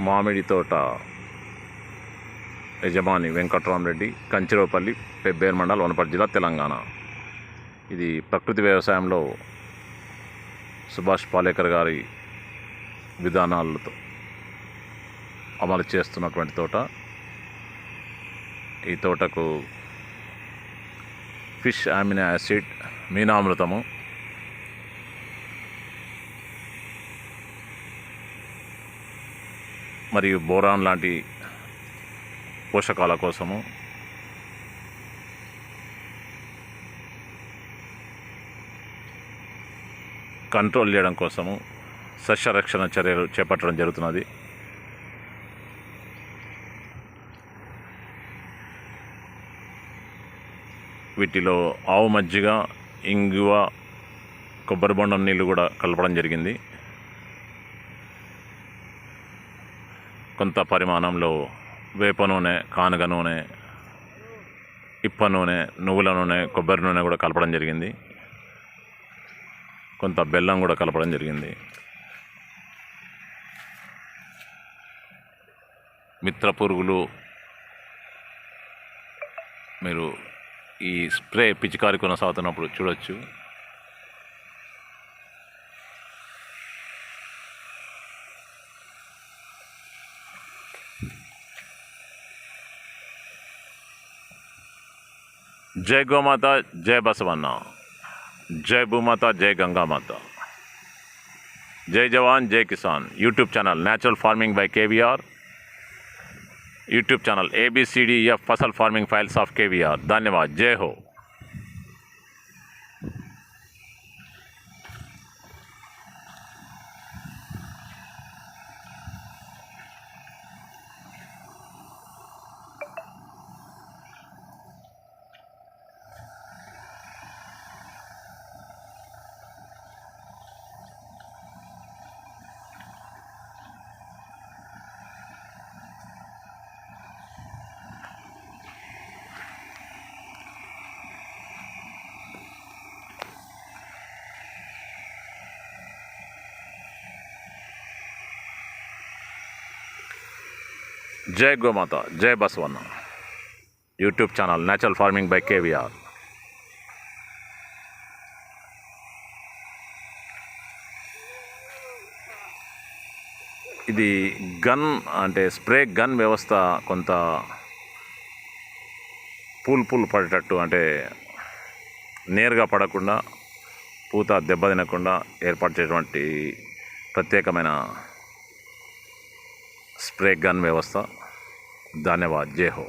మామిడి తోట యజమాని వెంకట్రామరెడ్డి కంచిరోపల్లి పెబ్బేరు మండల్ వనపర్తి జిల్లా తెలంగాణ. ఇది ప్రకృతి వ్యవసాయంలో సుభాష్ పాలేకర్ గారి విధానాలతో అమలు చేస్తున్నటువంటి తోట. ఈ తోటకు ఫిష్ యామినా యాసిడ్ మీనామృతము మరియు బోరాన్ లాంటి పోషకాల కోసము కంట్రోల్ చేయడం కోసము సస్యరక్షణ చర్యలు చేపట్టడం జరుగుతున్నది. వీటిలో ఆవు మజ్జిగ ఇంగువ కొబ్బరి బొండం నీళ్ళు కూడా కలపడం జరిగింది. కొంత పరిమాణంలో వేప నూనె కానుగ నూనె ఇప్ప నూనె నువ్వుల నూనె కొబ్బరి నూనె కూడా కలపడం జరిగింది. కొంత బెల్లం కూడా కలపడం జరిగింది. మిత్ర పురుగులు మీరు ఈ స్ప్రే పిచికారి కొనసాగుతున్నప్పుడు చూడొచ్చు. जय गौ माता, जय बसवन्ना। जय भू माता, जय गंगा माता। जय जवान, जय किसान। YouTube channel natural farming by R YouTube channel A B C D F फ़सल farming files of K V R धन्यवाद, जय हो। జై గోమాత జై Basavanna. YouTube channel natural farming by KVR. ఇది గన్ అంటే స్ప్రే గన్ వ్యవస్థ కొంత పూల్ పూల్ పడేటట్టు అంటే నేరుగా పడకుండా పూత దెబ్బ తినకుండా ఏర్పాటు చేసినటువంటి ప్రత్యేకమైన स्प्रे गन व्यवस्था धन्यवाद जय हो